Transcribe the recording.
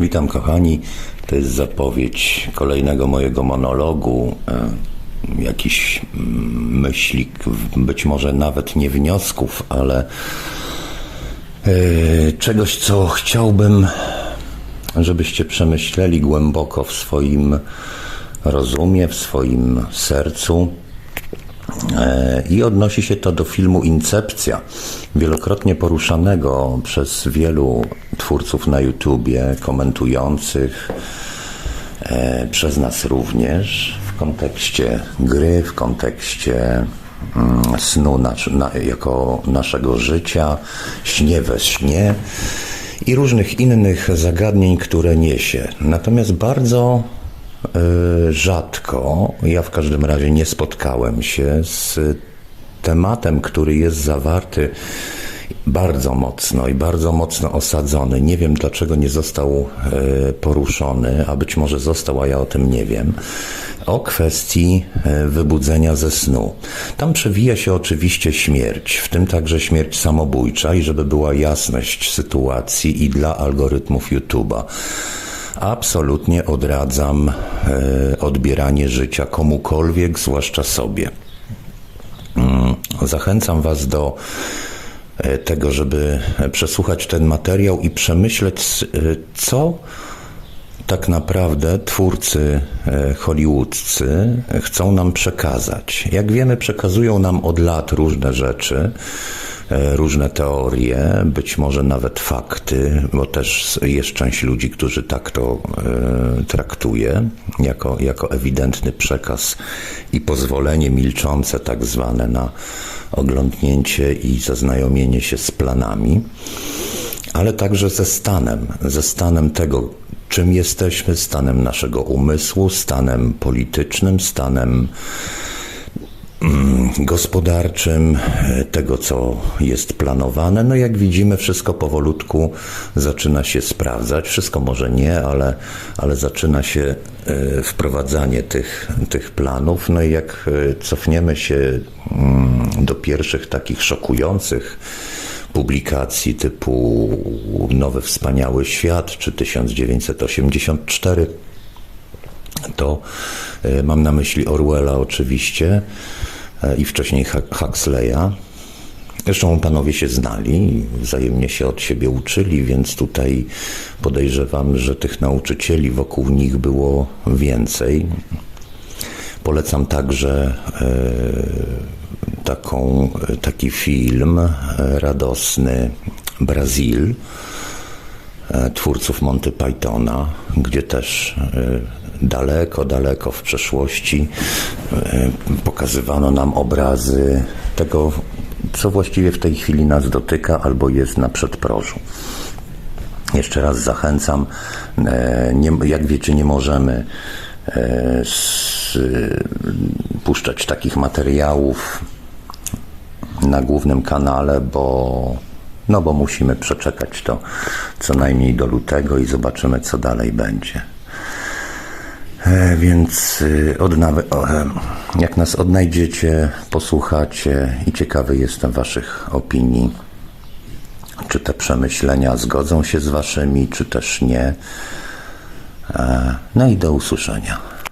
Witam kochani, to jest zapowiedź kolejnego mojego monologu. e, Jakiś mm, myślik, być może nawet nie wniosków, ale e, czegoś, co chciałbym, żebyście przemyśleli głęboko w swoim rozumie, w swoim sercu. E, I odnosi się to do filmu Incepcja, wielokrotnie poruszanego przez wielu twórców na YouTubie, komentujących, e, przez nas również, w kontekście gry, w kontekście mm, snu na, jako naszego życia, śnie we śnie i różnych innych zagadnień, które niesie. Natomiast bardzo rzadko, ja w każdym razie nie spotkałem się z tematem, który jest zawarty bardzo mocno i bardzo mocno osadzony. Nie wiem dlaczego nie został e, poruszony, a być może został, a ja o tym nie wiem. O kwestii e, wybudzenia ze snu. Tam przewija się oczywiście śmierć, w tym także śmierć samobójcza, i żeby była jasność sytuacji i dla algorytmów YouTube'a. Absolutnie odradzam e, odbieranie życia komukolwiek, zwłaszcza sobie. Mm, Zachęcam Was do e, tego, żeby przesłuchać ten materiał i przemyśleć, e, co tak naprawdę twórcy e, hollywoodzcy chcą nam przekazać. Jak wiemy, przekazują nam od lat różne rzeczy, e, różne teorie, być może nawet fakty, bo też jest część ludzi, którzy tak to e, traktuje, jako, jako ewidentny przekaz i pozwolenie milczące, tak zwane, na oglądnięcie i zaznajomienie się z planami ale także ze stanem, ze stanem tego, czym jesteśmy, stanem naszego umysłu, stanem politycznym, stanem gospodarczym, e, tego, co jest planowane. No jak widzimy, wszystko powolutku zaczyna się sprawdzać. Wszystko może nie, ale, ale zaczyna się e, wprowadzanie tych, tych planów. No i jak e, cofniemy się mm, do pierwszych takich szokujących publikacji typu Nowy Wspaniały Świat czy 1984, to mam na myśli Orwella oczywiście i wcześniej Hu- Huxleya. Zresztą panowie się znali, wzajemnie się od siebie uczyli, więc tutaj podejrzewam, że tych nauczycieli wokół nich było więcej. Polecam także e, taką, taki film e, radosny Brazil e, twórców Monty Pythona, gdzie też e, daleko, daleko w przeszłości e, pokazywano nam obrazy tego, co właściwie w tej chwili nas dotyka albo jest na przedprożu. Jeszcze raz zachęcam. E, Nie, jak wiecie, nie możemy e, s, puszczać takich materiałów na głównym kanale, bo, no bo musimy przeczekać to co najmniej do lutego i zobaczymy, co dalej będzie. E, Więc y, e, jak nas odnajdziecie, posłuchacie i ciekawy jestem Waszych opinii czy te przemyślenia zgodzą się z waszymi, czy też nie. E, No i do usłyszenia.